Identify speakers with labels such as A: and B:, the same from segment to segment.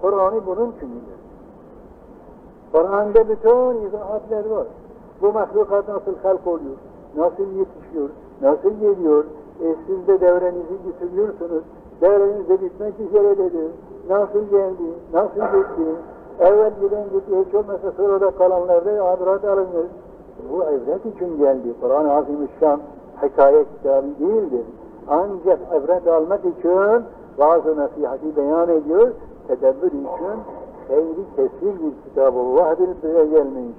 A: Kur'an'ı bunun içindir. Kur'an'da bütün izahatlar var. Bu mahlukat nasıl halk oluyor, nasıl yetişiyor, nasıl geliyor, e, siz de devrenizi bitiriyorsunuz, devreniz de bitmek üzeredir, nasıl geldi, nasıl gitti, evvel giden gitti, hiç olmazsa sonra da kalanlarda ibret alınır. Bu ibret için geldi. Kur'an-ı Azimüşşan hikaye kitabı değildir. Ancak ibret almak için bazı nasihati beyan ediyor, tedebbür için hayri kesir bir kitab-ı bize gelmiş.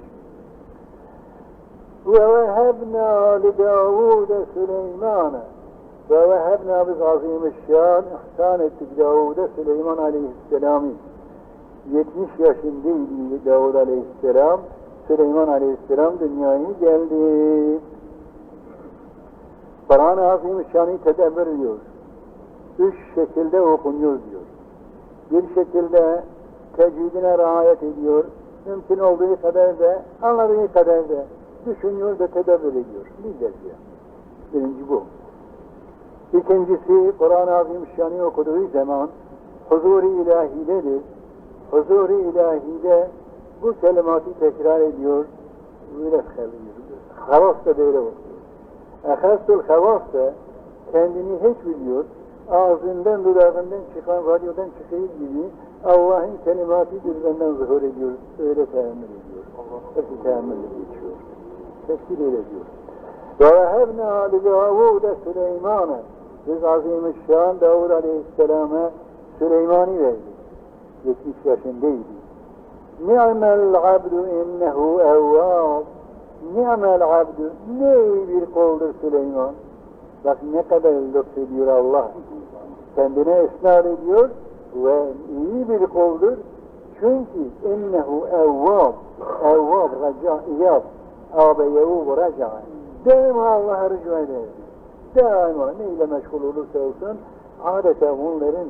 A: Davud'e Süleyman'a ve vehebna biz azimüşşan ihsan ettik Davud'e Süleyman aleyhisselam'ı 70 yaşındaydı Davud aleyhisselam Süleyman aleyhisselam dünyaya geldi. Kur'an-ı Azimüşşan'ı tedebbür ediyor. Üç şekilde okunuyor diyor. Bir şekilde tecvidine riayet ediyor. Mümkün olduğu kadar da, anladığı kadar da düşünüyor ve tedabbür ediyor. Lider diyor. Birinci bu. İkincisi Kur'an-ı Azimüşşan'ı okuduğu zaman huzur-i ilahidedir. Huzur-i ilahide bu kelimatı tekrar ediyor. Kalıyor. Havas da böyle okuyor. Ehastul havas da kendini hiç biliyor Ağzından, dudağından çıkan, radyodan çıkıyor gibi Allah'ın kelimatı dilbenden zuhur ediyor. Öyle teammül ediyor. Hepsi teammülle geçiyor. Tefsir öyle diyor. وَوَهَبْنَا لِدَاوُودَ سُلَيْمَانَ Biz Azimüşşan Davud Aleyhisselam'a Süleyman'ı verdik. 70 yaşındaydı. Ni'mel abdu innehu evvab. Ni'mel abdu. Ne iyi bir koldur Süleyman. Bak ne kadar lütfediyor Allah. Kendine esnar ediyor ve iyi bir koldur. Çünkü innehu evvab. Evvab, raca, iyab. Ağabe yevub, raca. Daima Allah'a rücu eder. Daima neyle meşgul olursa olsun adeta bunların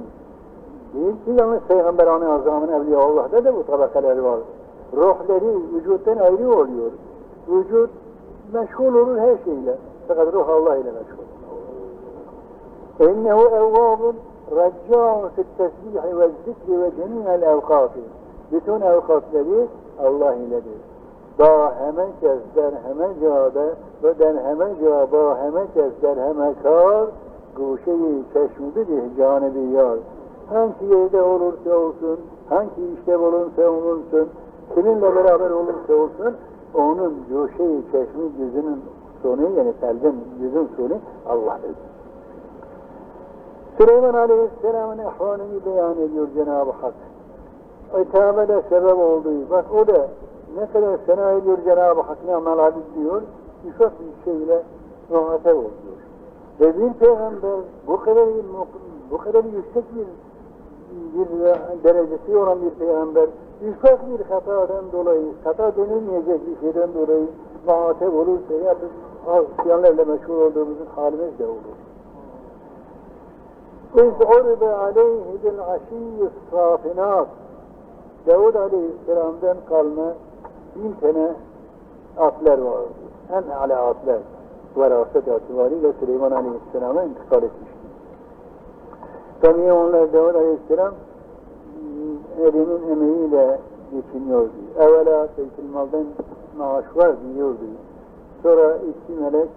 A: değil ki yalnız Peygamber Anı Azam'ın Evliya Allah'da da bu tabakaları var. Ruhları vücuttan ayrı oluyor. Vücut meşgul olur her şeyle. Fakat ruh Allah ile meşgul. Racca'un fit tesbihi ve zikri ve cemiyel evkati. Bütün evkatları Allah iledir. Ba hemen kez der hemen cevabı ve den hemen cevabı hemen kez der hemen kar guşeyi çeşmidir canibi yar. Hangi yerde olursa olsun, hangi işte bulunsa olunsun, kiminle beraber olursa olsun, onun coşeyi çeşmi yüzünün sonu, yani kalbin yüzün sonu Allah'dır. Süleyman Aleyhisselam'ın ehvalini beyan ediyor Cenab-ı Hak. İtabe de sebep olduğu, bak o da ne kadar sena ediyor Cenab-ı Hak ne amel diyor, ufak bir şeyle muhatap oluyor. Ve bir peygamber bu kadar bu kadar yüksek bir bir derecesi olan bir peygamber ufak bir hatadan dolayı, hata denilmeyecek bir şeyden dolayı muhatap olursa ya biz Hristiyanlarla meşhur olduğumuzun halimiz de olur. Urbe aleyhi bil aşiyyü safinat Davud Aleyhisselam'dan kalma bin tane atlar vardı. En ala atlar. Veraset atibariyle Süleyman Aleyhisselam'a intikal etmişti. Tabii onlar Davud Aleyhisselam elinin emeğiyle geçiniyordu. Evvela Beytülmal'dan maaş var diyordu. Sonra iki melek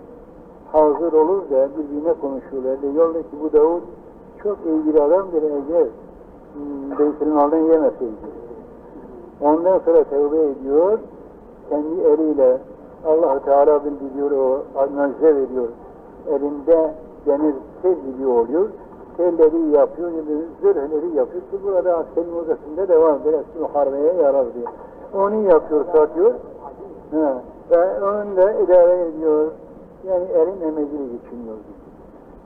A: hazır olur da birbirine konuşuyorlar. Diyorlar ki bu Davud çok iyi bir adamdır eğer Beytülmal'dan yemeseydi. Ondan sonra tevbe ediyor, kendi eliyle allah Teala bildiriyor, o mucize veriyor. Elinde denir tez gibi oluyor, telleri yapıyor, zırhleri yapıyor ki burada askerin odasında devam eder, eski muharebeye yarar diyor. Onu yapıyor, satıyor. Ha. Ve onu da idare ediyor. Yani elin emeğiyle geçiniyor.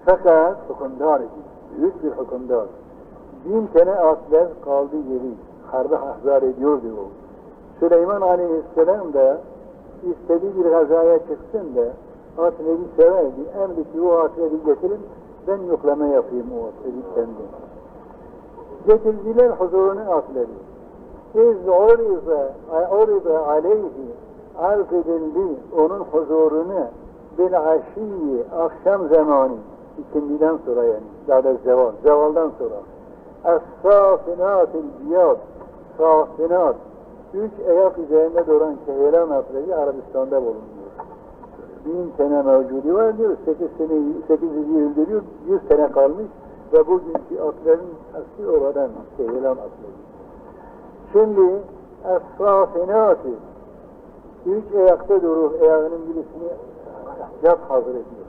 A: Fakat hükümdar idi. Bir hükümdar. Bin tane atlar kaldı geri harbe ahzar ediyordu o. Süleyman Aleyhisselam da istediği bir gazaya çıksın da atleri severdi. Emri ki o atleri getirin ben yoklama yapayım o atleri kendim. Getirdiler huzuruna atları. İz urize, urize aleyhi arz edildi onun huzurunu bil aşiyi akşam zamanı ikindiden sonra yani da zeval, zevaldan sonra Es-safinatil ciyad. Safinat. Üç ayak üzerinde duran kehelan atları Arabistan'da bulunuyor. Bin tane mevcudi var diyor. Sekiz sene, sekiz yüzü öldürüyor. Yüz tane kalmış. Ve bugünkü atların asli oradan kehelan atları. Şimdi Es-safinati. Üç ayakta durur. Ayağının birisini yat hazır ediyor.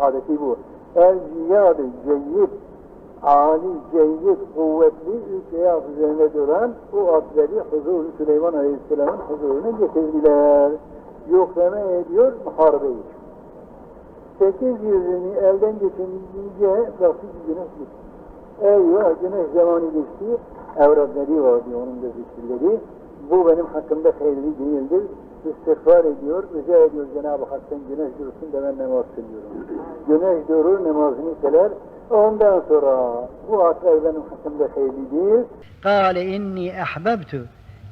A: Adeti bu. El-ciyad-ı ceyyid Ali, ceyyid, kuvvetli üç ayak üzerinde duran bu atları huzur Süleyman Aleyhisselam'ın huzuruna getirdiler. Yoklama ediyor muharebeyi. Sekiz yüzünü elden geçirince baktı ki güneş gitti. Eyvah güneş zamanı geçti. Evradları vardı onun da zikirleri. Bu benim hakkımda hayırlı değildir. İstiğfar ediyor, rica ediyor Cenab-ı Hak'tan güneş dursun da ben namaz kılıyorum. Güneş durur, namazını kılar. Ondan sonra bu atlar benim hakkımda hayırlı değil.
B: Kale inni ahbabtu.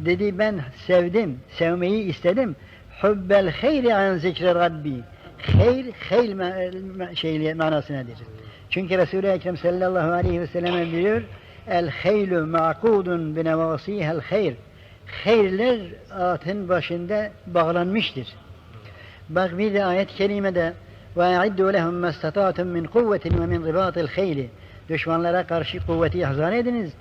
B: Dedi ben sevdim, sevmeyi istedim. Hubbel hayri an zikri Rabbi. Hayr, ma- şeyli manası nedir? Çünkü Resul-i Ekrem sallallahu aleyhi ve sellem diyor El haylu ma'kudun binevasihel hayr. Hayrler atın başında bağlanmıştır. Bak bir de ayet-i kerimede وَاَعِدُّوا لَهُمْ مَا اسْتَطَعْتُمْ مِنْ قُوَّةٍ وَمِنْ رِبَاطِ الْخَيْلِ Düşmanlara karşı kuvveti ihzar ediniz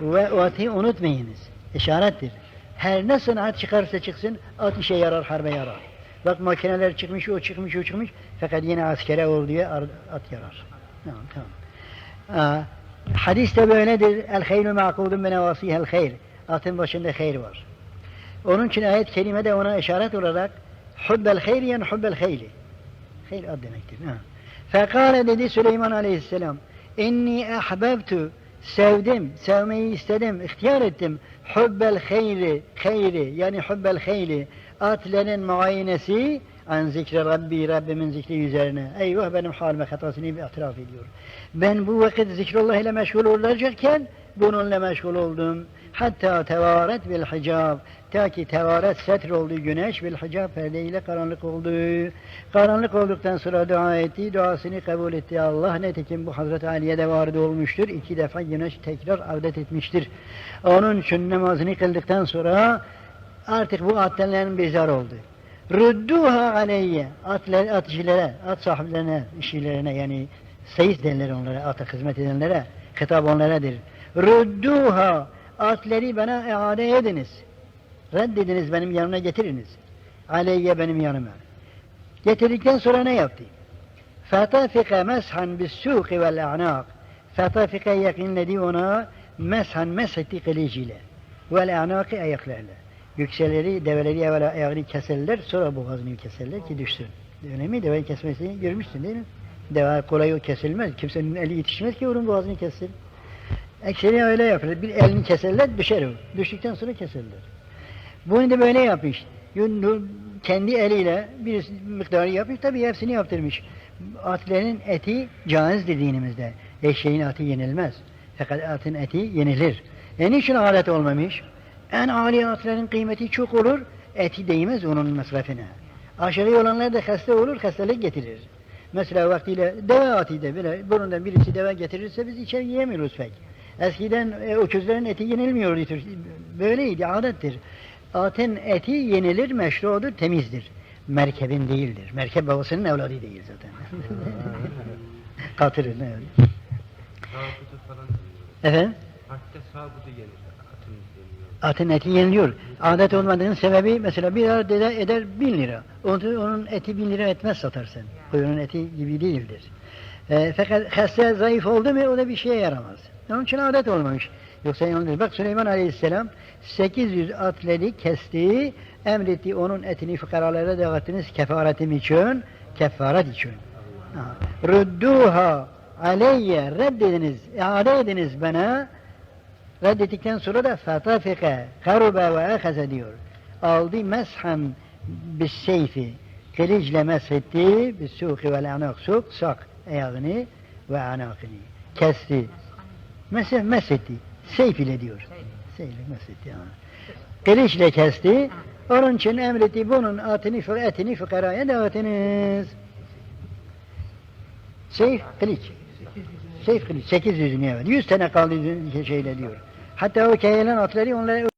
B: ve o atı unutmayınız. İşarettir. Her ne sanat çıkarsa çıksın at işe yarar, harbe yarar. Bak makineler çıkmış, o çıkmış, o çıkmış. Fakat yine askere ol diye ar- at yarar. Tamam, tamam. Aa, hadis de böyledir. El haylu ma'kudun bi nevasihel hayr. Atın başında hayır var. Onun için ayet-i kerimede ona işaret olarak hubbel hayri yani hubbel hayli. Hayır ad demektir. Ha. Fekale dedi Süleyman Aleyhisselam inni ahbabtu sevdim, sevmeyi istedim, ihtiyar ettim. Hubbel hayri, hayri yani hubbel hayli atlerin muayenesi an zikri Rabbi, Rabbimin zikri üzerine. Eyvah benim halime hatasını itiraf ediyor. Ben bu vakit zikrullah ile meşgul olacakken bununla meşgul oldum. Hatta tevaret bil hicab. Ta ki tevaret setr oldu güneş bil hicab perdeyle karanlık oldu. Karanlık olduktan sonra dua etti. Duasını kabul etti Allah. Nitekim bu Hazreti Ali'ye vardı olmuştur. İki defa güneş tekrar avdet etmiştir. Onun için namazını kıldıktan sonra artık bu atlerin bezar oldu. Rudduha aleyye. Atler, atçilere, at sahiplerine, işçilerine yani seyis derler onlara, ata hizmet edenlere. Hitap onlaradır. Rudduha. Atleri bana iade ediniz. Reddediniz benim yanıma getiriniz. Aleyye benim yanıma. Getirdikten sonra ne yaptı? Bis suqi vel a'naq. Fatafika yakınladı ona meshan mesetti kılıcıyla. Vel a'naqi ayaklarla. Yükseleri, develeri evvela ayağını keserler, sonra boğazını keserler ki düşsün. Öyle mi? Deveyi kesmesini görmüşsün değil mi? Deve kolay kesilmez. Kimsenin eli yetişmez ki onun boğazını kessin. Ekseri öyle yapar. Bir elini keserler, düşer o. Düştükten sonra keserler. Bunu da böyle yapmış. Kendi eliyle bir miktarı yapmış, tabii hepsini yaptırmış. Atların eti caizdir dinimizde. Eşeğin eti yenilmez. Fakat atın eti yenilir. E niçin alet olmamış? En âli atların kıymeti çok olur, eti değmez onun masrafına. Aşağı olanlar da hasta olur, hastalık getirir. Mesela vaktiyle deve atıydı böyle burundan birisi deve getirirse biz içeri yiyemiyoruz pek. Eskiden e, öküzlerin eti yenilmiyordu. Böyleydi, adettir. Atın eti yenilir, meşrudur, temizdir. Merkebin değildir. Merkep babasının evladı değil zaten. Katırın
C: falan
B: Efendim?
C: Hatta yenir.
B: Atın eti yeniliyor. Adet olmadığının sebebi mesela bir ara dede eder bin lira. Onun, onun eti bin lira etmez satarsın. Koyunun eti gibi değildir. E, fakat hasta zayıf oldu mu o da bir şeye yaramaz. Onun için adet olmamış. Yoksa yanılır. Bak Süleyman Aleyhisselam 800 atleri kesti, emretti onun etini fukaralara dağıttınız kefaretim için, kefaret için. Ha. Rudduha aleyye reddediniz, iade ediniz bana. Reddettikten sonra da fatafika karuba ve ahaze diyor. Aldı meshan bis seyfi. Kılıçla meshetti bis suki vel anak suk sak ayağını ve anakını. Kesti. Mesih meshetti. Seyf ile diyor. Seyf ile meshetti. Ha. Kılıçla kesti. Onun için emretti bunun atını, etini fukaraya dağıtınız. Seyf, kılıç. Seyf kılıç 800 evet. 100 tane kaldı şeyle diyor. Hatta o keyelen atları onlara